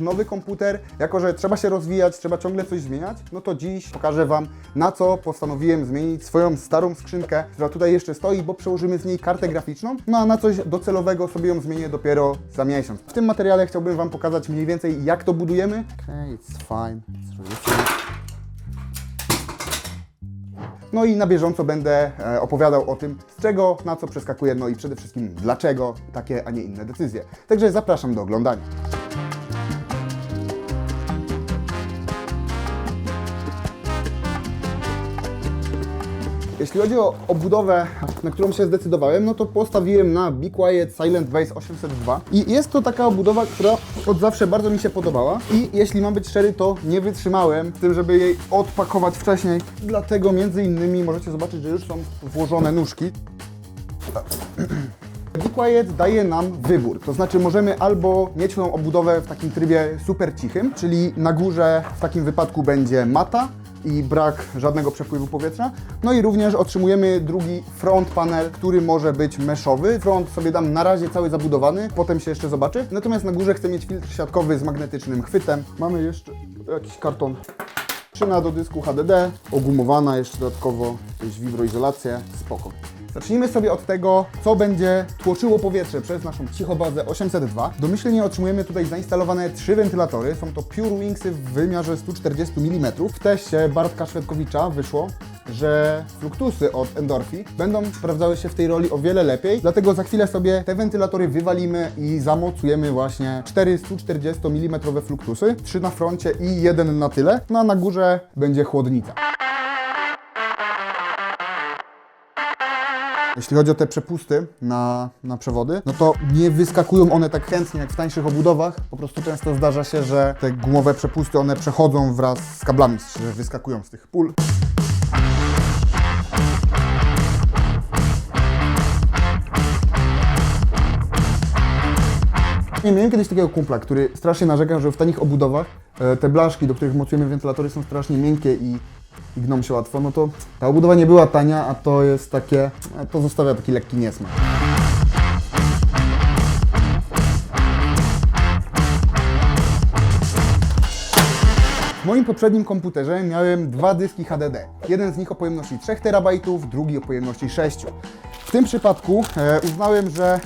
nowy komputer, jako że trzeba się rozwijać, trzeba ciągle coś zmieniać, no to dziś pokażę Wam, na co postanowiłem zmienić swoją starą skrzynkę, która tutaj jeszcze stoi, bo przełożymy z niej kartę graficzną, no a na coś docelowego sobie ją zmienię dopiero za miesiąc. W tym materiale chciałbym Wam pokazać mniej więcej, jak to budujemy. Okay, it's fine. No i na bieżąco będę e, opowiadał o tym, z czego na co przeskakuję, no i przede wszystkim dlaczego takie, a nie inne decyzje. Także zapraszam do oglądania. Jeśli chodzi o obudowę, na którą się zdecydowałem, no to postawiłem na Be Quiet Silent Base 802 i jest to taka obudowa, która od zawsze bardzo mi się podobała. I jeśli mam być szczery, to nie wytrzymałem z tym, żeby jej odpakować wcześniej, dlatego między innymi możecie zobaczyć, że już są włożone nóżki. Be Quiet daje nam wybór, to znaczy możemy albo mieć tą obudowę w takim trybie super cichym, czyli na górze w takim wypadku będzie mata i brak żadnego przepływu powietrza. No i również otrzymujemy drugi front panel, który może być meszowy. Front sobie dam na razie cały zabudowany, potem się jeszcze zobaczy. Natomiast na górze chcę mieć filtr siatkowy z magnetycznym chwytem. Mamy jeszcze jakiś karton Szyna do dysku HDD, ogumowana jeszcze dodatkowo, jakieś wibroizolację, spoko. Zacznijmy sobie od tego, co będzie tłoczyło powietrze przez naszą cichobazę 802. Domyślnie otrzymujemy tutaj zainstalowane trzy wentylatory. Są to Pure Wingsy w wymiarze 140 mm. W teście Bartka Szwedkowicza wyszło, że fluktusy od Endorfi będą sprawdzały się w tej roli o wiele lepiej, dlatego za chwilę sobie te wentylatory wywalimy i zamocujemy właśnie 4 140 mm fluktusy, 3 na froncie i jeden na tyle, no a na górze będzie chłodnica. Jeśli chodzi o te przepusty na, na przewody, no to nie wyskakują one tak chętnie jak w tańszych obudowach. Po prostu często zdarza się, że te gumowe przepusty one przechodzą wraz z kablami, że wyskakują z tych pól. Nie, miałem kiedyś takiego kumpla, który strasznie narzekał, że w tanich obudowach e, te blaszki, do których mocujemy wentylatory są strasznie miękkie i, i gną się łatwo. No to ta obudowa nie była tania, a to jest takie, a to zostawia taki lekki niesmak. W moim poprzednim komputerze miałem dwa dyski HDD. Jeden z nich o pojemności 3 TB, drugi o pojemności 6. W tym przypadku e, uznałem, że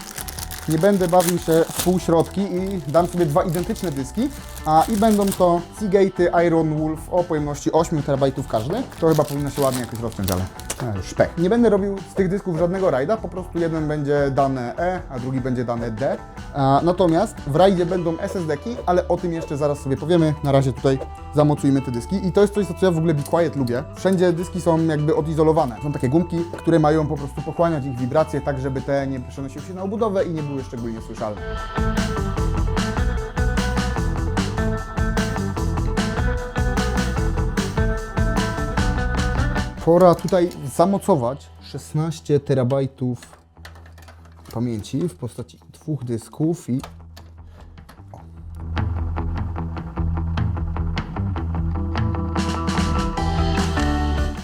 nie będę bawił się w półśrodki i dam sobie dwa identyczne dyski, a i będą to Seagate Iron Wolf o pojemności 8 TB każdy. To chyba powinno się ładnie jakoś rozpiąć, ale szpech. Nie będę robił z tych dysków żadnego rajda, po prostu jeden będzie dane E, a drugi będzie dane D. A, natomiast w rajdzie będą SSD-ki, ale o tym jeszcze zaraz sobie powiemy. Na razie tutaj zamocujmy te dyski i to jest coś, co ja w ogóle Be Quiet lubię. Wszędzie dyski są jakby odizolowane. Są takie gumki, które mają po prostu pochłaniać ich wibracje tak, żeby te nie przenosiły się na obudowę i nie były szczególnie słyszalne. Pora tutaj zamocować 16 terabajtów pamięci w postaci dwóch dysków i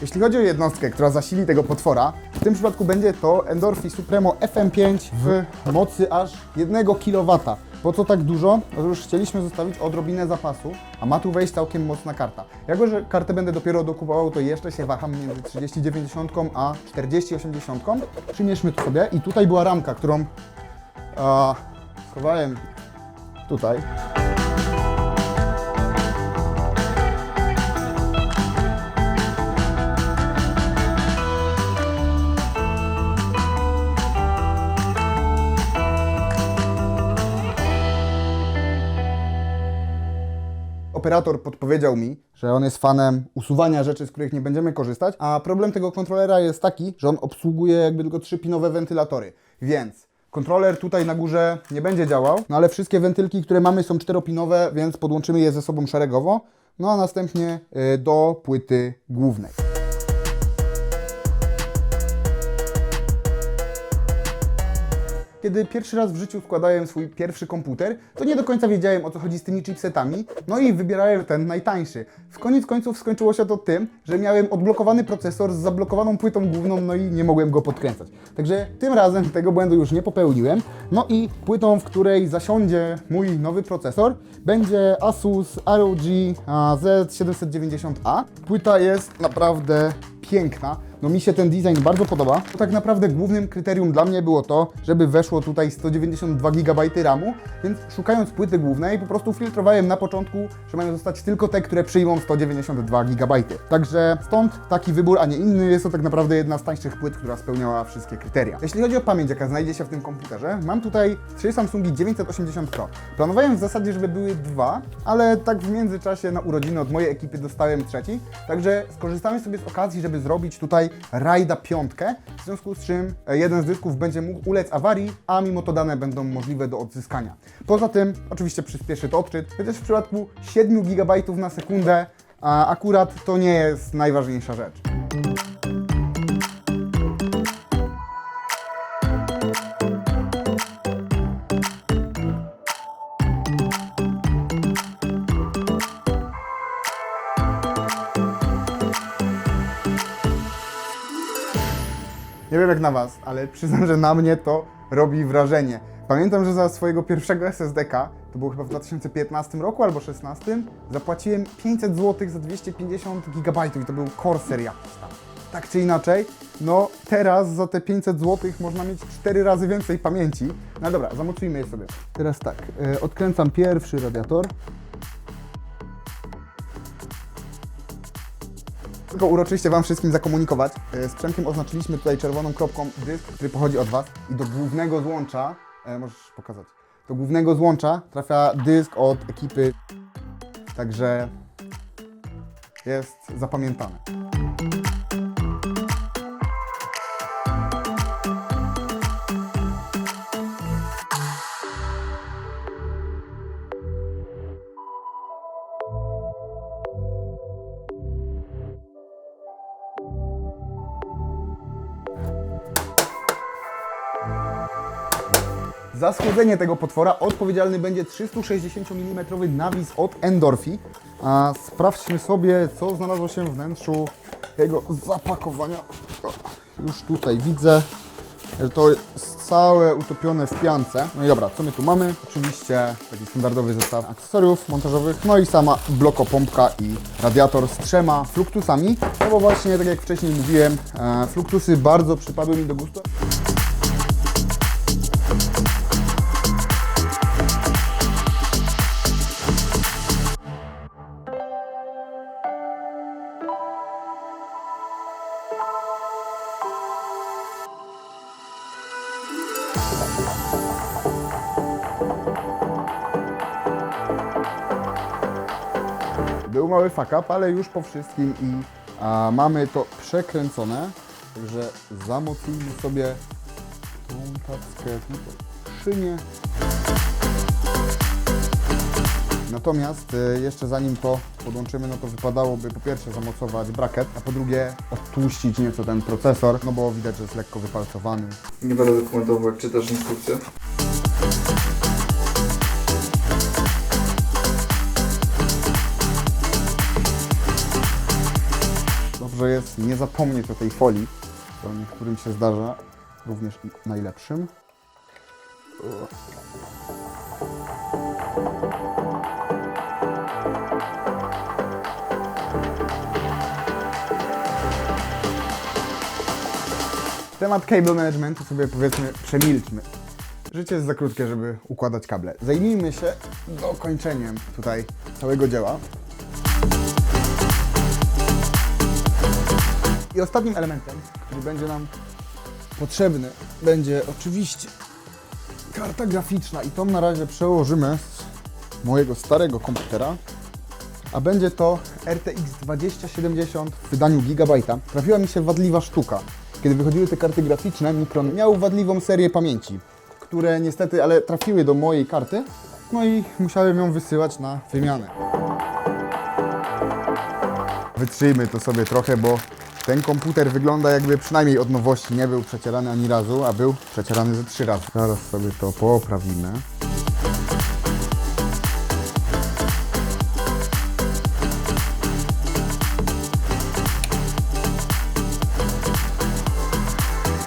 Jeśli chodzi o jednostkę, która zasili tego potwora, w tym przypadku będzie to Endorphi Supremo FM5 w mocy aż 1 kW. Po co tak dużo? Otóż chcieliśmy zostawić odrobinę zapasu, a ma tu wejść całkiem mocna karta. Jako, że kartę będę dopiero dokupował, to jeszcze się waham między 3090 a 4080. Przymierzmy to sobie i tutaj była ramka, którą a, schowałem tutaj. Operator podpowiedział mi, że on jest fanem usuwania rzeczy, z których nie będziemy korzystać, a problem tego kontrolera jest taki, że on obsługuje jakby tylko trzypinowe wentylatory, więc kontroler tutaj na górze nie będzie działał, no ale wszystkie wentylki, które mamy są czteropinowe, więc podłączymy je ze sobą szeregowo, no a następnie y, do płyty głównej. Kiedy pierwszy raz w życiu składałem swój pierwszy komputer, to nie do końca wiedziałem o co chodzi z tymi chipsetami, no i wybierałem ten najtańszy. W koniec końców skończyło się to tym, że miałem odblokowany procesor z zablokowaną płytą główną, no i nie mogłem go podkręcać. Także tym razem tego błędu już nie popełniłem. No i płytą, w której zasiądzie mój nowy procesor, będzie Asus ROG a, Z790A. Płyta jest naprawdę piękna. No mi się ten design bardzo podoba. To tak naprawdę głównym kryterium dla mnie było to, żeby weszło tutaj 192 GB RAMu, więc szukając płyty głównej po prostu filtrowałem na początku, że mają zostać tylko te, które przyjmą 192 GB. Także stąd taki wybór, a nie inny. Jest to tak naprawdę jedna z tańszych płyt, która spełniała wszystkie kryteria. Jeśli chodzi o pamięć, jaka znajdzie się w tym komputerze, mam tutaj trzy Samsungi 980 Pro. Planowałem w zasadzie, żeby były dwa, ale tak w międzyczasie na urodziny od mojej ekipy dostałem trzeci, także skorzystamy sobie z okazji, żeby zrobić tutaj rajda piątkę, w związku z czym e, jeden z dysków będzie mógł ulec awarii, a mimo to dane będą możliwe do odzyskania. Poza tym oczywiście przyspieszy to odczyt, chociaż w przypadku 7 GB na sekundę akurat to nie jest najważniejsza rzecz. Jak na Was, ale przyznam, że na mnie to robi wrażenie. Pamiętam, że za swojego pierwszego SSD-ka, to było chyba w 2015 roku albo 2016, zapłaciłem 500 zł za 250 GB i to był Corsair jakiś tam. Tak czy inaczej, no teraz za te 500 zł można mieć 4 razy więcej pamięci. No dobra, zamocujmy je sobie. Teraz tak, e, odkręcam pierwszy radiator. Tylko uroczyście Wam wszystkim zakomunikować. E, Z Przemkiem oznaczyliśmy tutaj czerwoną kropką dysk, który pochodzi od Was i do głównego złącza, e, możesz pokazać, do głównego złącza trafia dysk od ekipy, także jest zapamiętane. Za schłodzenie tego potwora odpowiedzialny będzie 360 mm nawis od Endorfi. A sprawdźmy sobie, co znalazło się w wnętrzu jego zapakowania. Już tutaj widzę, że to jest całe utopione w piance. No i dobra, co my tu mamy? Oczywiście taki standardowy zestaw akcesoriów montażowych, no i sama blokopompka i radiator z trzema fluktusami. No bo właśnie, tak jak wcześniej mówiłem, e, fluktusy bardzo przypadły mi do gustu. Był mały fuck up, ale już po wszystkim i a, mamy to przekręcone. Także zamocnijmy sobie tą tackę w szynie. Natomiast y, jeszcze zanim to podłączymy, no to wypadałoby po pierwsze zamocować braket, a po drugie odtłuścić nieco ten procesor, no bo widać, że jest lekko wypalcowany. Nie będę dokumentował, jak czytasz instrukcję. Nie zapomnieć o tej folii, to niektórym się zdarza, również najlepszym. Temat cable managementu sobie powiedzmy przemilczmy. Życie jest za krótkie, żeby układać kable. Zajmijmy się dokończeniem tutaj całego dzieła. I ostatnim elementem, który będzie nam potrzebny, będzie oczywiście karta graficzna i tą na razie przełożymy z mojego starego komputera, a będzie to RTX 2070 w wydaniu Gigabajta. Trafiła mi się wadliwa sztuka. Kiedy wychodziły te karty graficzne, Micron miał wadliwą serię pamięci, które niestety, ale trafiły do mojej karty, no i musiałem ją wysyłać na wymianę. Wytrzyjmy to sobie trochę, bo Ten komputer wygląda jakby przynajmniej od nowości nie był przecierany ani razu, a był przecierany ze trzy razy. Zaraz sobie to poprawimy.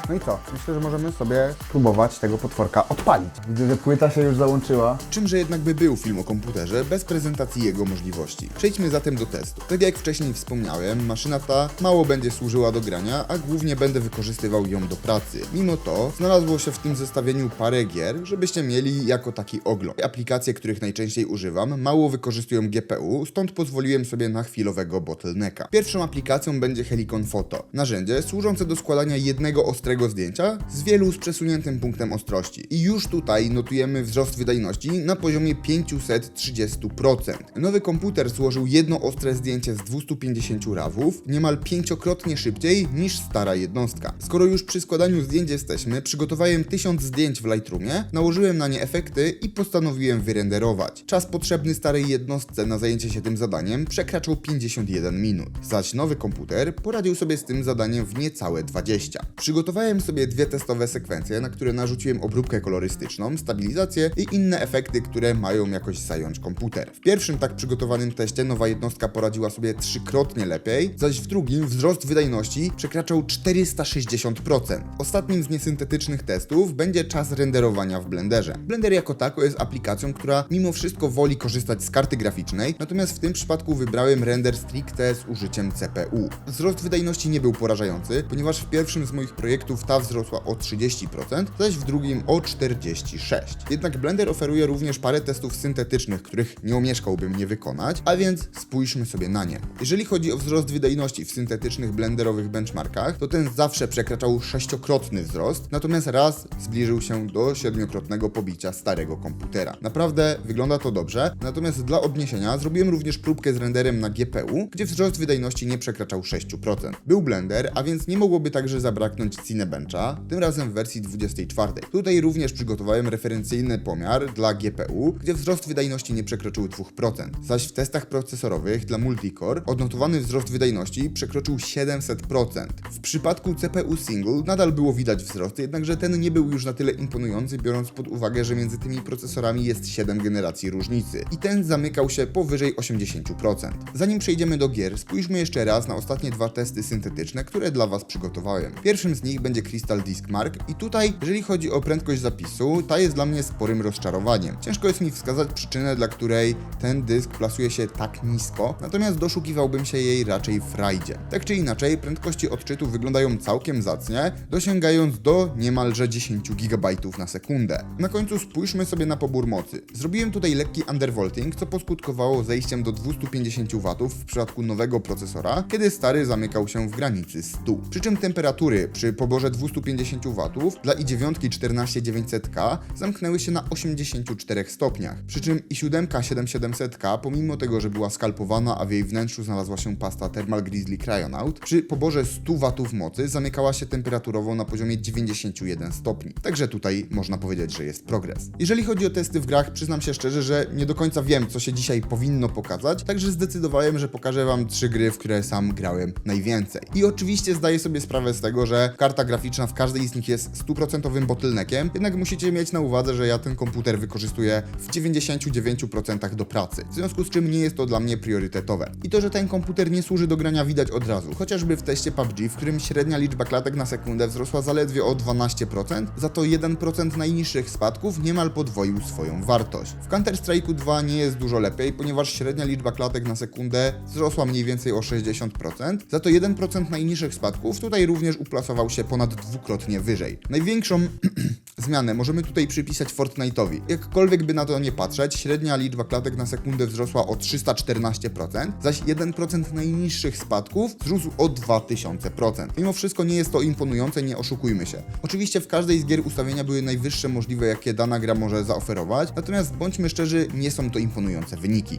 No i co? Myślę, że możemy sobie spróbować tego potworka odpalić. Widzę, że płyta się już załączyła. Czymże jednak by był film o komputerze bez prezentacji jego możliwości? Przejdźmy zatem do testu. Tak jak wcześniej wspomniałem, maszyna ta mało będzie służyła do grania, a głównie będę wykorzystywał ją do pracy. Mimo to znalazło się w tym zestawieniu parę gier, żebyście mieli jako taki ogląd. Aplikacje, których najczęściej używam, mało wykorzystują GPU, stąd pozwoliłem sobie na chwilowego bottlenecka. Pierwszą aplikacją będzie Helicon Photo. Narzędzie służące do składania jednego ostrego zdjęcia z wielu z przesuniętym punktem ostrości. I już tutaj notujemy wzrost wydajności na poziomie 530%. Nowy komputer złożył jedno ostre zdjęcie z 250 rawów niemal pięciokrotnie szybciej niż stara jednostka. Skoro już przy składaniu zdjęć jesteśmy, przygotowałem 1000 zdjęć w Lightroomie, nałożyłem na nie efekty i postanowiłem wyrenderować. Czas potrzebny starej jednostce na zajęcie się tym zadaniem przekraczał 51 minut, zaś nowy komputer poradził sobie z tym zadaniem w niecałe 20. Przygotowałem sobie dwie testowe sekwencje, na które narzuciłem obróbkę kolorystyczną, stabilizację i inne efekty, które mają jakoś zająć komputer. W pierwszym tak przygotowanym teście nowa jednostka poradziła sobie trzykrotnie lepiej, zaś w drugim wzrost wydajności przekraczał 460%. Ostatnim z niesyntetycznych testów będzie czas renderowania w Blenderze. Blender jako tako jest aplikacją, która mimo wszystko woli korzystać z karty graficznej, natomiast w tym przypadku wybrałem render stricte z użyciem CPU. Wzrost wydajności nie był porażający, ponieważ w pierwszym z moich projektów ta wzrosła o 30%, zaś w drugim o 46%. Jednak Blender oferuje również parę testów syntetycznych, których nie omieszkałbym nie wykonać, a więc spójrzmy sobie na nie. Jeżeli chodzi o wzrost wydajności w syntetycznych blenderowych benchmarkach, to ten zawsze przekraczał sześciokrotny wzrost, natomiast raz zbliżył się do siedmiokrotnego pobicia starego komputera. Naprawdę wygląda to dobrze, natomiast dla odniesienia zrobiłem również próbkę z renderem na GPU, gdzie wzrost wydajności nie przekraczał 6%. Był Blender, a więc nie mogłoby także zabraknąć Tym razem w wersji 24. Tutaj również przygotowałem referencyjny pomiar dla GPU, gdzie wzrost wydajności nie przekroczył 2%, zaś w testach procesorowych dla multicore odnotowany wzrost wydajności przekroczył 700%. W przypadku CPU single nadal było widać wzrost, jednakże ten nie był już na tyle imponujący, biorąc pod uwagę, że między tymi procesorami jest 7 generacji różnicy i ten zamykał się powyżej 80%. Zanim przejdziemy do gier, spójrzmy jeszcze raz na ostatnie dwa testy syntetyczne, które dla Was przygotowałem. Pierwszym z nich będzie Crystal Disk Mark i tutaj, jeżeli chodzi o prędkość zapisu, ta jest dla mnie sporym rozczarowaniem. Ciężko jest mi wskazać przyczynę, dla której ten dysk plasuje się tak nisko, natomiast doszukiwałbym się jej raczej w rajdzie. Tak czy inaczej, prędkości odczytu wyglądają całkiem zacnie, dosięgając do niemalże 10 GB na sekundę. Na końcu spójrzmy sobie na pobór mocy. Zrobiłem tutaj lekki undervolting, co poskutkowało zejściem do 250 W w przypadku nowego procesora, kiedy stary zamykał się w granicy 100. Przy czym temperatury przy poborze 250 W dla i9 14900K zamknęły się na 84 stopniach. Przy czym i7 7700K, pomimo tego, że była skalpowana, a w jej wnętrzu znalazła się pasta Thermal Grizzly Cryonaut, przy poborze 100 W mocy zamykała się temperaturowo na poziomie 91 stopni. Także tutaj można powiedzieć, że jest progres. Jeżeli chodzi o testy w grach, przyznam się szczerze, że nie do końca wiem, co się dzisiaj powinno pokazać, także zdecydowałem, że pokażę Wam trzy gry, w które sam grałem najwięcej. I oczywiście zdaję sobie sprawę z tego, że karta graficzna w każdej z nich jest stuprocentowym bottleneckiem, jednak musicie mieć na uwadze, że ja ten komputer wykorzystuję w 99% do pracy, w związku z czym nie jest to dla mnie priorytetowe. I to, że ten komputer nie służy do grania widać od razu, chociażby w teście PUBG, w którym średnia liczba klatek na sekundę wzrosła zaledwie o 12%, za to 1% najniższych spadków niemal podwoił swoją wartość. W Counter-Strike'u 2 nie jest dużo lepiej, ponieważ średnia liczba klatek na sekundę wzrosła mniej więcej o 60%, za to 1% najniższych spadków tutaj również uplasował się ponad dwukrotnie wyżej. Największą zmianę możemy tutaj przypisać Fortnite'owi. Jakkolwiek by na to nie patrzeć, średnia liczba klatek na sekundę wzrosła o 314%, zaś 1% najniższych spadków wzrósł o 2000%. Mimo wszystko nie jest to imponujące, nie oszukujmy się. Oczywiście w każdej z gier ustawienia były najwyższe możliwe, jakie dana gra może zaoferować, natomiast bądźmy szczerzy, nie są to imponujące wyniki.